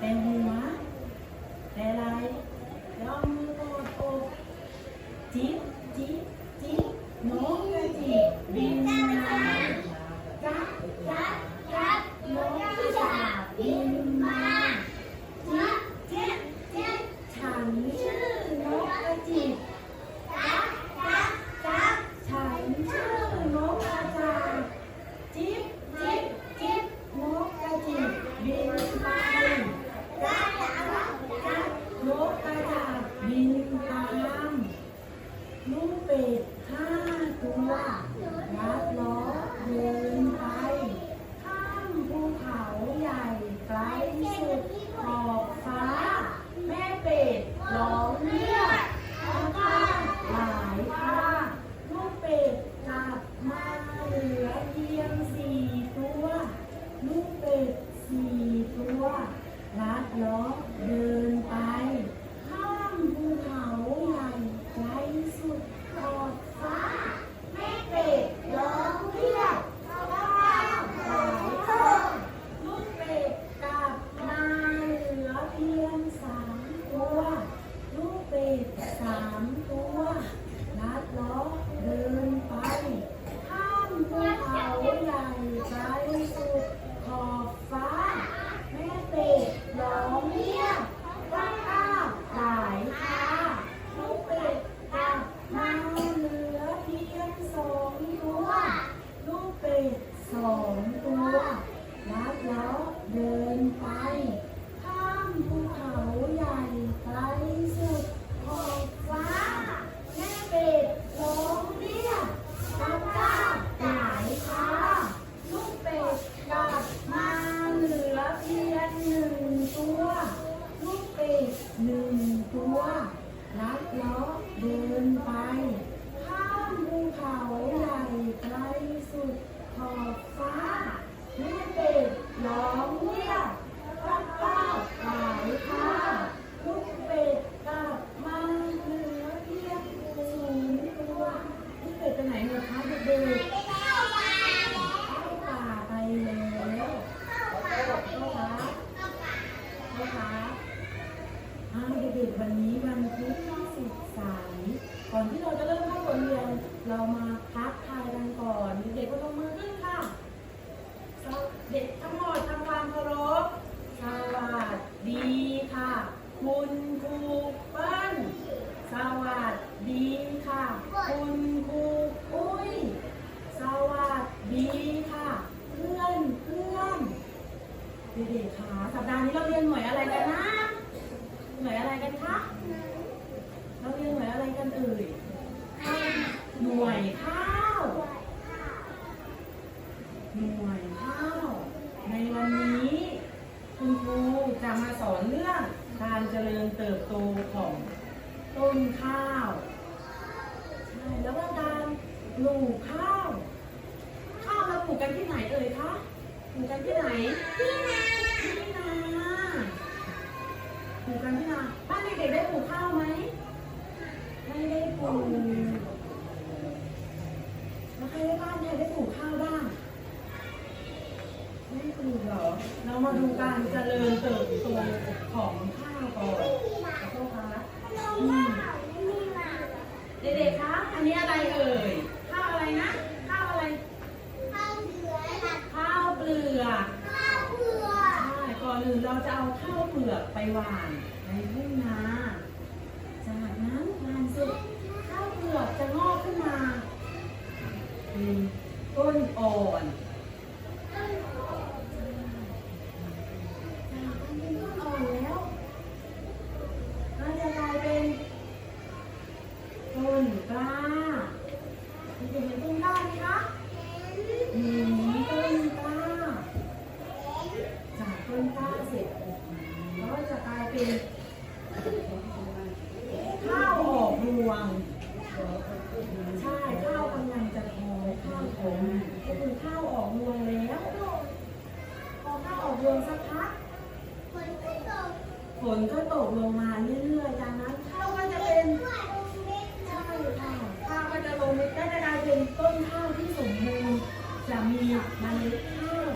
แสอนเรื่องการเจริญเติบโตของต้นข้าวใช่แล้วก็การปลูกข้าว ข้าวเราปลูกกันที่ไหนเอ่ยคะปลูกกันที่ไหนที่นาที่นาปลูกกันที่นาบ้านเด็กๆได้ปลูกข้าวไหมไม่ได้ปลูกแล้วใครในบ้านเนี่ยได้ปลูกข้าวบ้าง ไม่ปลูกเหรอ เรามาดูการเจริญเติบโตของข้าวก่อนขอโทษค่ะอืมเด็กๆ คะ อันนี้อะไรเอ่ย ข้าวอะไรนะ ข้าวอะไรข้าวเปลือกใช่ก่อนอื่นเราจะเอาข้าวเปลือกไปหว่านในทุ่งนาจากนั้นหว่านสร็จข้าวเปลือกจะงอกขึ้นมาเป็นต้นอ่อน วง ใช่ข้าวกำลังจะพอข้าวผมก็คือข้าวออกรวงแล้ว พอข้าวออกรวงสักพักฝนก็ตกฝนก็ตกลงมาเรื่อยๆจากนั้นข้าวก็จะเป็นใช่ค่ะข้าวก็จะลงเม็ดได้ะกลายเป็นต้นข้าวที่สมบูรณ์จะมีเมล็ดข้าว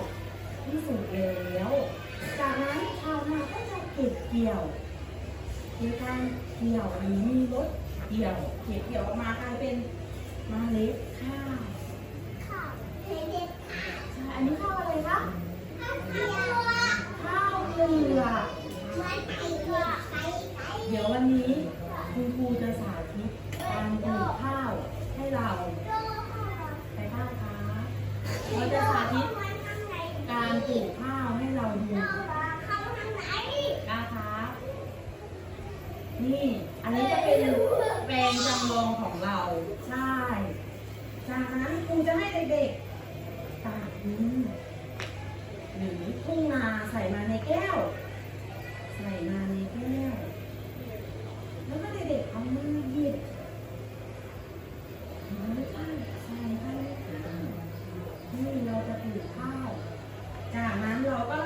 ที่สุกแล้ว จากนั้นชาวนาก็จะเก็บเกี่ยวในการเกี่ยวหรือมีรถ เกี่ยวเก็บเกี่ยวมากลายเป็นมาเล็ดข้าวข้าวเล็ดข้าวอันนี้ข้าวอะไรคะข้าวเปลือกข้าวเปลือกเดี๋ยววันนี้คุณครูจะสาธิตการปลูกข้าวให้เราไปบ้านคะเราจะสาธิตการปลูกข้าว เ็นจำลองของเรา ใช่ จากนั้นครูจะให้เด็กๆตากดินหรือทุ่งนาใส่มาในแก้ว ใส่มาในแก้ว แล้วก็เด็กๆเอามือหยิบหยิข้าวใส่ข้าวนี่เราจะปลูกข้าว จากนั้นเราก็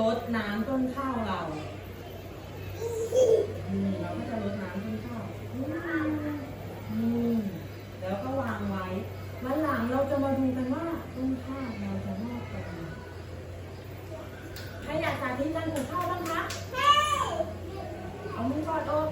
ลดน้ำต้นข้าวเรา เราก็จะลดน้ำต้นข้าว ราจะมาดูกันว่าต้นข้าวเราจะมอบกันใครอยากสาธิตการปลูกข้าวบ้างคะ เอามือกอดอก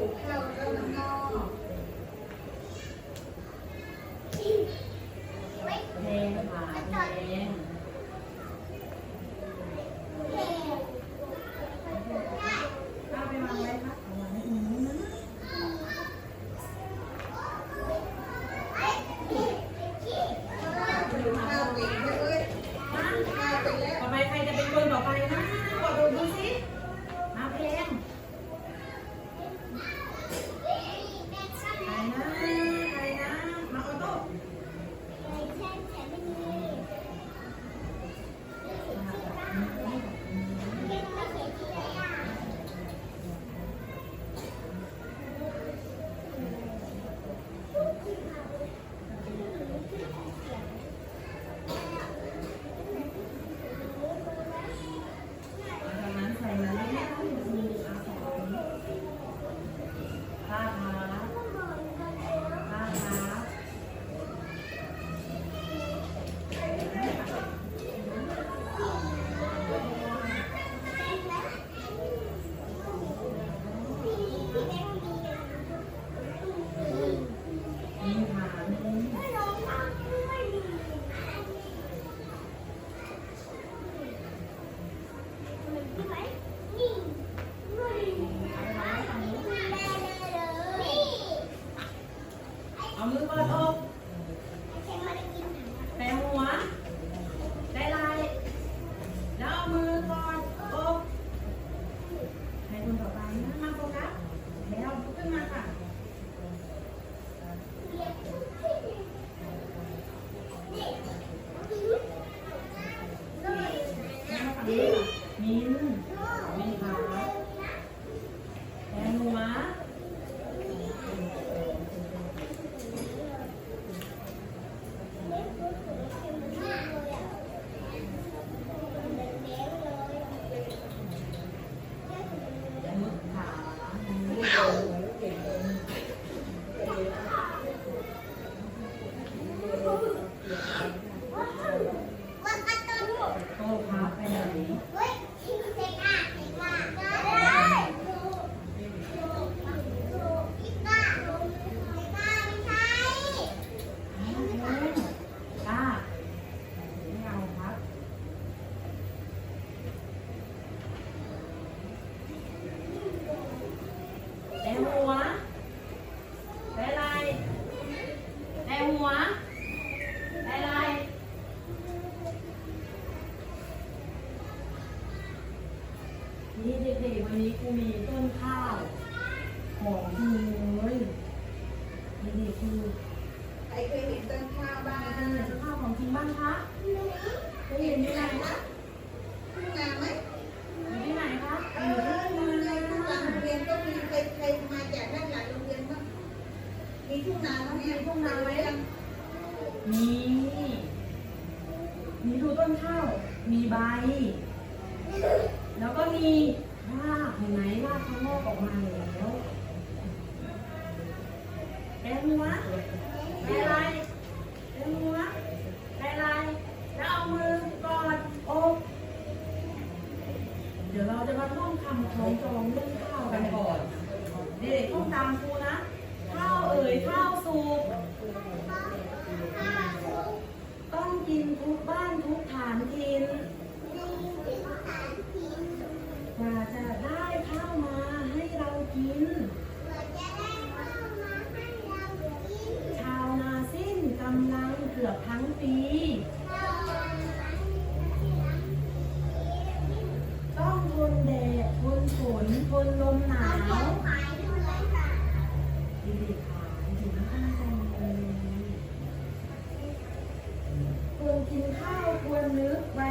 Thank you. ใบ แล้วก็มีรากเห็นไหมรากเขางอกออกมาแล้วแปลหัวแปลอะไรแปลหัวแปลอะไร แล้วเอามือกอดอก เดี๋ยวเราจะมาท่องคำคล้องจองเรื่องข้าวกันก่อน เด็กๆต้องตามครูนะ ข้าวเอ๋ยข้าวสุกต้องกินทุกบ้านทุกฐานทิน กิน ชาวนาสิ้นกำลังเกือบทั้งปี ต้องทนแดดทนฝนทนลมหนาวคควรกินข้าวควรนึกไว้